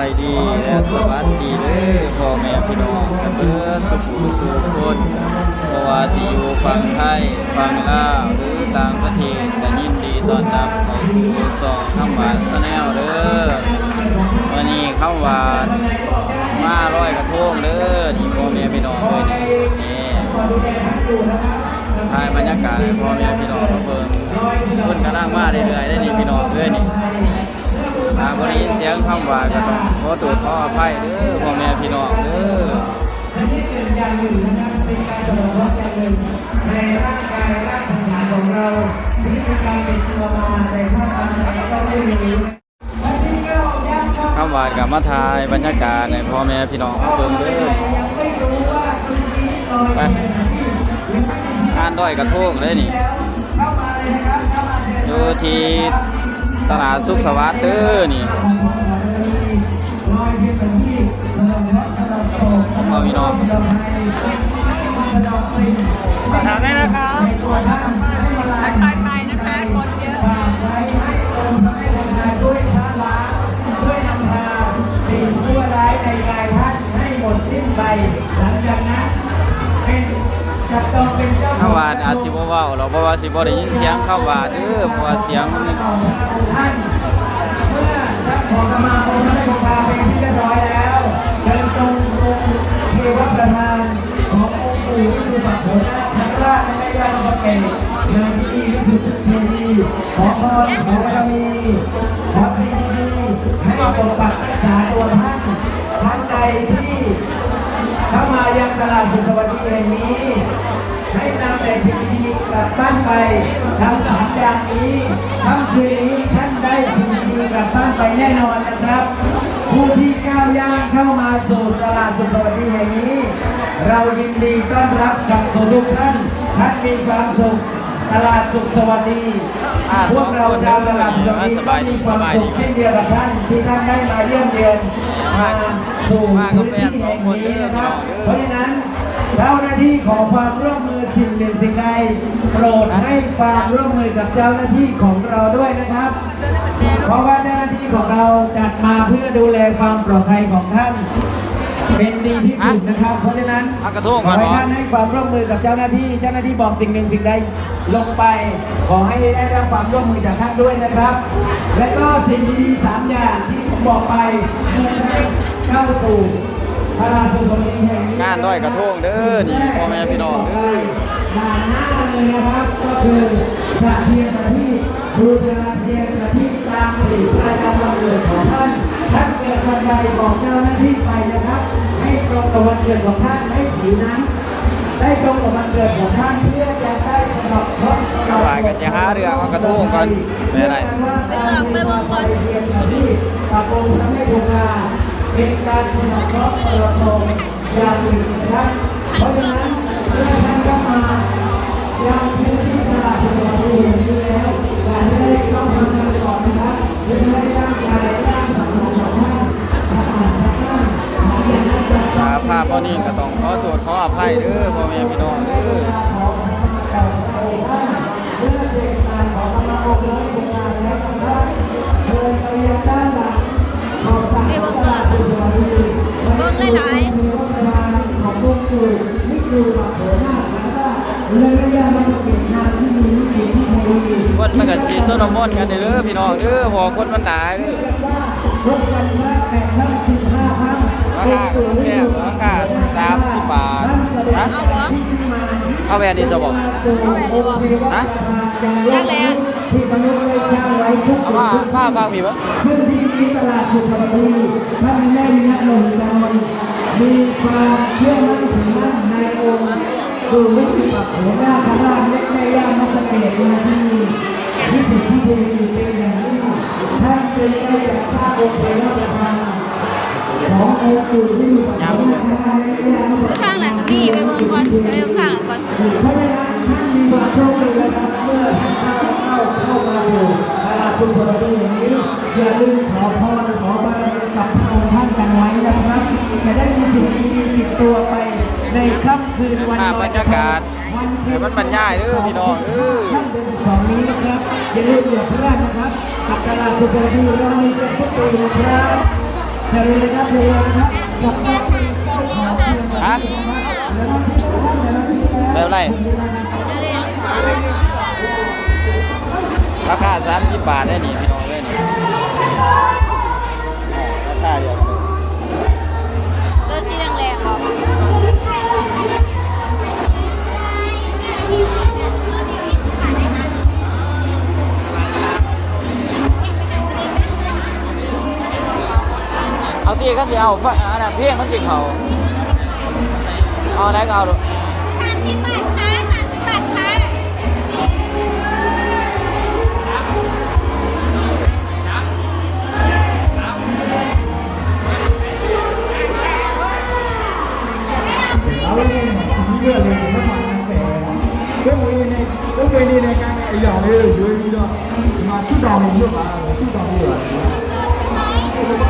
ายดีและสวัสดีเด้อพ่อแม่พี่น้องกันเบิดสุขสุขคนบ่ว่าสิอยู่ฝั่งไทยฝั่งลาวหรือต่างประเทศก็ยินดีต้อนรับเข้าสู่สองคำหวานแนลเด้อวันนี้คำหวานมาร้อยกระทงเด้อนี่พ่อแม่พี่น้องเด้อนี่นี่ถ่ายบรรยากาศให้พ่อแม่พี่น้องเบิ่งเพิ่นกำลังมาเรื่อยๆได้อนี่พี่น้องเด้อนี่ หากวันนี้เสียงคำหวาก็ต้องขอตัวขออภัยเด้อพ่อแม่พี่น้องเด้อคำหวานกับมาทายบรรยากาศในพ่อแม่พี่น้องเขาเบิ่งเด้อไปงานด้อยกระทงเลยนี่อยู่ที่ ตลาดสุขสวัสดิ์เด้อนี่พ่อพี่น้องถามได้นะครับทักทายไปนะคะคนเยอะชั่วร้ายในกายท่านให้หมดสิ้นไปหลังจากนั้น จับต้าคำหวานอาจสิบว้าเราเพราะว่าสิบได้ยินเสียงคำหวานเด้อเพราะว่าเสียงมันท่านเมื่อท่านขอขมาองพระคงคาเป็นที่เรียบอยแล้วเชิญตรงองค์เทวประธานขององค์ปู่วิสุทธิโสนาคราชในยามพระเกศในพิธีวิสุทธิเทวีขอพรขอบารมีของดีให้ปกปักรักษาตัวท่านท่านใดที่ถ้ามายังตลาดสุขสวัสดิ์แห่งนี้ ให้นำแต่สิ่งดีกลับบ้านไปทำสามอย่างนี้ค่ำคืนนี้ท่านได้สิ่งดีกลับบ้านไปแน่นอนนะครับ ผู้ที่ก้าวย่างเข้ามาสู่ตลาดสุขสวัสดิ์แห่งนี้ เรายินดีต้อนรับกับทุกท่านท่านมีความสุขตลาดสุขสวัสดิ์อ่าพวกเราชาวตลาดสุขสวัสดิ์สบายดีก็มีความสบายดีสุขเช่นเดียวกับท่านที่ท่านได้มาเยี่ยมเยียนมาสู่มากับแฟนสองคนเด้อพี่น้องเด้อเพราะฉะนั้น เจ้าหน้าที่ขอความร่วมมือสิ่งหนึ่งสิ่งใดโปรดให้ความร่วมมือกับเจ้าหน้าที่ของเราด้วยนะครับ เพราะว่าเจ้าหน้าที่ของเราจัดมาเพื่อดูแลความปลอดภัยของท่าน เป็นดีที่สุดนะครับ เพราะฉะนั้นเอากระทงขก่ออนให้เหรอท่านให้ความร่วมมือกับเจ้าหน้าที่ เจ้าหน้าที่บอกสิ่งหนึ่งสิ่งใดลงไป ขอให้ได้รับความร่วมมือจากท่านด้วยนะครับ และก็สิ่งดีๆสามอย่างที่ผมบอกไปเมื่อท่านเข้าสู่ งนี้งานด้อยกระทงเด้อนี่พ่อแม่พี่น้องเด้อด่านหน้าเลยนะครับก็คือสระเทียนประทีปบูชาเทียนประทีปตามสีประจำวันเกิดของท่านท่านเกิดวันใดบอกเจ้าหน้าที่ไปนะครับ ให้ตรงกับวันเกิดของท่านให้สีนั้นได้ตรงกับวันเกิดของท่านเพื่อจะได้สำหรับครอบครัวหวานก็จะหาเรื่องเอากระทงก่อนไม่อะไรไปเมืองไปเมืองก่อนเทียนประทีปปะปงทำให้ดวงา เป็นการนับสนุนประโยชน์อย่างหนึ่งนะครับเพราะฉะนั้นเมื่อท่านก็มายัง คนมันก็สิสนมนต์กันเด้อพี่น้องเด้อพอคนมันหลายเด้อทุกวันละแข่งทั้งสิบห้าครั้งราคาก็แพงราคา30บาทฮะเอาบ่เอาแหวนนี่ซะบ่เอาแหวนนี่บ่ฮะยากแล้วที่มนุษย์ได้สร้างไว้ทุกเอามาผ้าฟังมีบ่พื้นที่นี้ตลาดสุขภาพท่านได้นักลงใจมีความเชื่อมั่นถือมั่นในองค์คือวิสุทธิหัวหน้าคณะเล็กในย่านมัสเกตมาที่นี่ วิถีที่ดีเป็นอย่างนี้ท่านจึงได้จัดสร้างองค์เทวประธานขององค์ปู่ที่อยู่กับหัวหน้าคณะเล็กในย่านมัสเกตข้างหลังกับพี่ไปเมืองก่อนไปเมืองข้างหลังก่อนเพราะฉะนั้นท่านมีความโชคดีนะครับเมื่อท่านเข้าเข้ามาอยู่ตลาดคุณสวัสดิ์อย่างนี้อย่าลืมขอพรขอบารมีกับพระองค์ท่านกันไว้นะครับจะได้มีสิ่งดีๆติดตัวไปในค่ำคืนวันภาพบรรยากาศวันให้มันบรรยายเด้อพี่น้องเด้อค่ำเดื อนสองนี้นะครับ อย่าลืมอย่าพลาดนะครับกับตลาดคุณสวัสดิ์เรามีเป็นทุกปีนะครับเชิญเลยครับเชิญเลยนะครับกับน้องเป็นเจ้าของเพียงฮะเดี๋ยวเราที่นะครับเดี๋ยวเราที่นะแบบไรราคา30บาทได้นี่พี่น้องเลยนี่ราคาเดียวกันเลยตัวสีแดงๆบอก เอาตีก็สิเอาฝอันนั้นเพียงมันสิเขาเอาได้ก็เอาดูสามสิบบาทค่ะสามสิบบาทค่ะเอาเลยเลือกเลยไม่ผ่านการแต่ก็มีในก็มีในการไอ้อย่างนี้อยู่ที่ đó mà chút đòn mình được à chút đòn được hai ba rồi nó lên rồi bây giờ hơi trên mà nó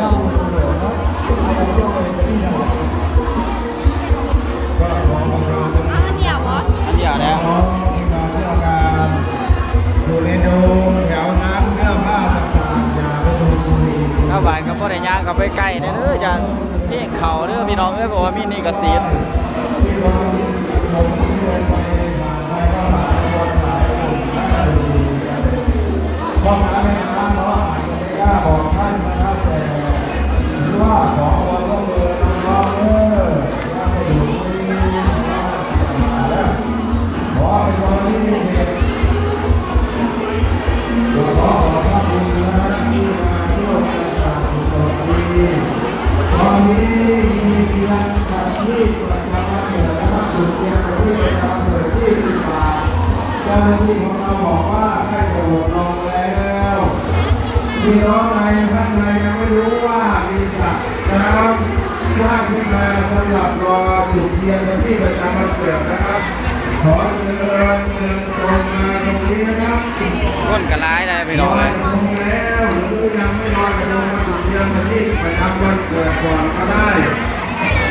บ่ได้าไปใกล้เด้อเด้อย่าเพียงเขาเด้อพี่น้องเอ้ยบอกว่ามีนี่ก็เสี ขอเชิญเชิญตรงมาตรงนี้นะครับคนกร้ายได้พี่ลน้องอเอ้ยยกระทงแล้วหรือยังไม่ลอยกระทงมาจุดเทียนมาที่ประจำวันเกิดก่อนก็ได้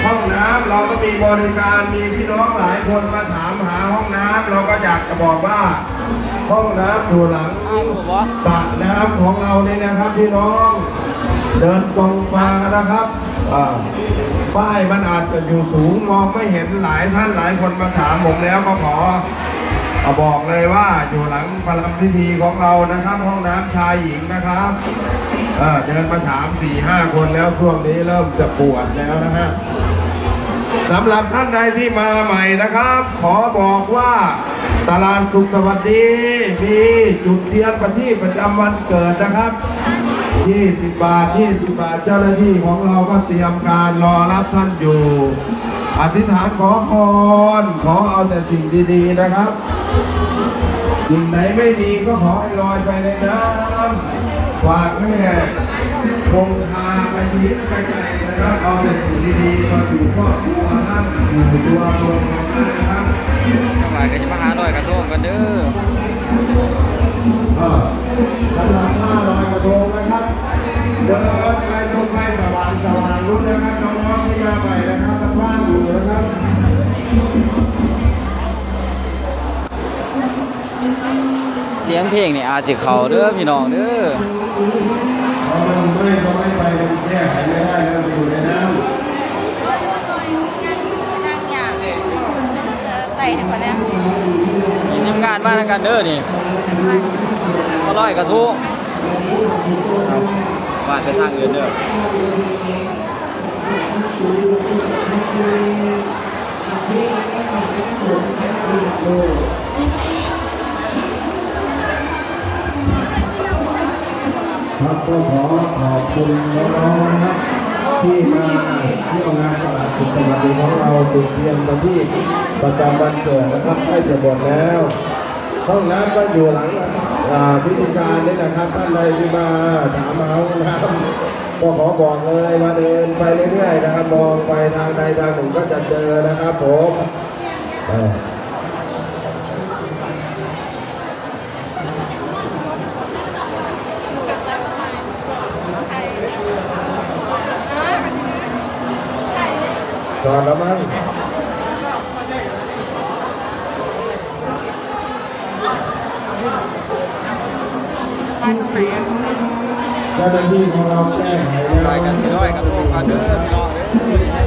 ห้องน้ำเราก็มีบริการมีพี่น้องหลายคนมาถามหาห้องน้ำเราก็อยากจะบอกว่า ห้องน้ำอยู่หลังสระน้ำของเราเนี่ยนะครับพี่น้อง เดินตรงมานะครับอ่า ป้ายมันอาจจะอยู่สูงมองไม่เห็นหลายท่านหลายคนมาถามผมแล้วก็ขอบอกเลยว่าอยู่หลังประลัมพิธีของเรานะครับ ห้องน้ำชายหญิงนะครับเออเดินมาถามสี่ห้าคนแล้วช่วงนี้เริ่มจะปวดแล้วนะฮะสำหรับท่านใดที่มาใหม่นะครับ ขอบอกว่าตลาดสุขสวัสดีมีจุดเทียนประทีปประจำวันเกิดนะครับ 20บาท20บาทเจ้าหน้าที่ของเราก็เตรียมการรอรับท่านอยู่ อธิษฐานขอพรขอเอาแต่สิ่งดีๆนะครับสิ่งไหนไม่ดีก็ขอให้ลอยไปในน้ำฝากแม่คงคาไปทีไกลๆนะครับเอาแต่สิ่งดีๆมาสู่ครอบครัวท่านสู่ตัวตนของท่านนะครับข้าวบานก็จะมาหาลอยกระทงกันเด้อเออสำหรับผ้าลอยกระทง ยงเพลงนี่อาจสิเขาเด้อพี่น้องเด้อเขาไม่เขานอย่างเจ๋อเห็นปะเนี่ยมีทีมงานมาแล้วกันเด้อนี่ก็ลอยกระทงครับบ้านไปทางอื่นเด้อ ครับก็ขอขอบคุณน้องๆนะครับที่มาเที่ยวงานตลาดสุขสวัสดิ์ของเราจุดเทียนมาที่ประจำวันเกิดนะครับใกล้จะหมดแล้วขห้องน้ำก็อยู่หลังพิธีการนี่นะครับท่านใดที่มาถามมาห้องน้ำก็ขอบอกเลยมาเดินไปเรื่อยๆนะครับ มองไปทางใดทางหนึ่งก็จะเจอนะครับผม จอดแล้วมั้งไปตรงไหนอะเจ้าหน้าที่ของเราแก้ไขแล้วไปกันสิร้อยกันโลกกันเด้อพี่น้อง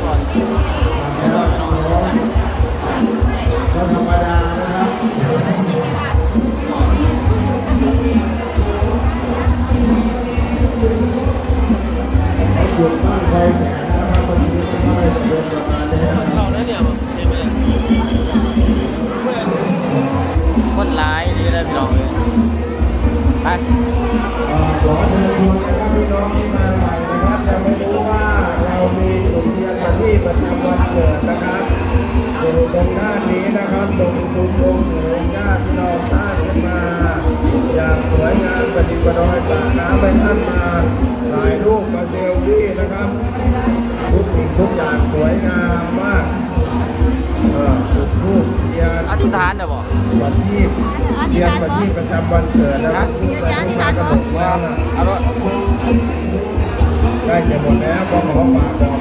ตรงชุมชนหรือญาติพี่น้องสร้างขึ้นมา อย่างสวยงามประดิษฐ์ประดอยสระน้ำไปท่านมาถ่ายรูปมาเซลฟี่นะครับ ทุกสิ่งทุกอย่างสวยงามมากเออจุดรูปเทียนอธิษฐานเด้อบ่วันที่เทียนวันที่ประจำวันเกิดนะครับเดี๋ยวจะอธิษฐานบ่ว่าเอาละใกล้จะหมดแล้วก็ขอฝากบอก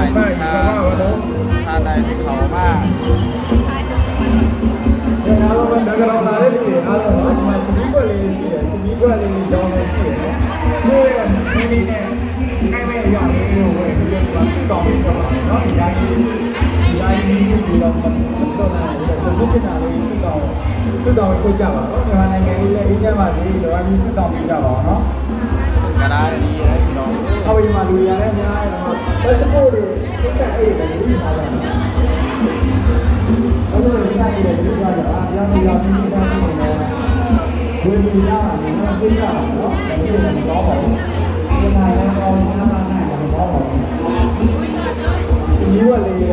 เจชาวเมียนมาอีกสักรอบวันนู้น ถ้าใดที่เขามา ဒီအားလုံးပဲဒါကတော့လာတဲ့လူတွေအားလုံးကဒီမှာသမီးကွက်လေးရှိတယ်သမီးကွက်လေးကြောင်းလေးရှိတယ်ကိုယ့်ရဲ့မိမိနဲ့ခိုင်မဲ့ရလေးကိုဝယ်ပြီးတော့စစ်တော်ပြီးတော့เนาะဒီတိုင်းဒီ ဝေးမှာလူရလည်းအများကြီးတော့ passport တွေကိစ္စအေးတယ်ဒီမှာတော့ဘယ်လိုလဲဆိုင်တယ်ဒီမှာတော့အများကြီးရောက်ပြီးသားနေတယ်ဝေးပြီးရတာနော်ကိစ္စတော့နော်ဒီလိုတော့ပါဘူးဒီမှာလည်းကောင်းတာပါနဲ့တော့ပါဘူးဒီဘက်လေးဒီ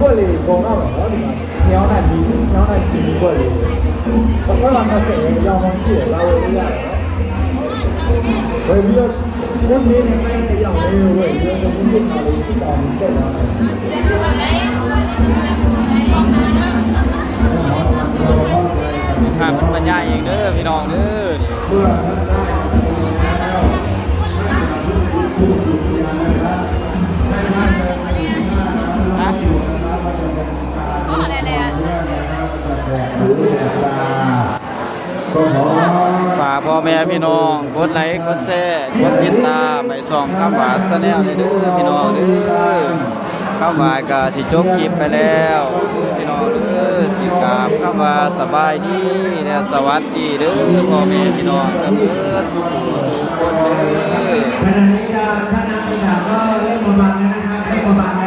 ဘက်လေးပုံတော့နော်ဒီမှာညောင်းတဲ့ဒီညောင်းတဲ့ဒီဘက်လေးဘာမှမဆက်ရအောင်ရှိတယ်လာဝေးရတယ်ဝေးပြီးတော့ 问题呢，那培养没有问题，我们去哪里去哪里干嘛？หามันบรรยายเองเด้อพี่น้องเด้อฮะก็อะไรเลยอะ ฝากพ่อแม่พี่น้องกดไลค์กดแชร์กดติดตามไปส่องข้าวหวานซะแนวเด้อพี่น้องเด้อข้าวหวานก็สิจบคลิปไปแล้วพี่น้องเด้อสิกราบข้าวหวานสบายดีและสวัสดีเด้อพ่อแม่พี่น้องกันเด้อสุขสุขคนเด้อขณะนี้ท่านนักศึกษาก็เริ่มประมาณนะครับเริ่มประมาณ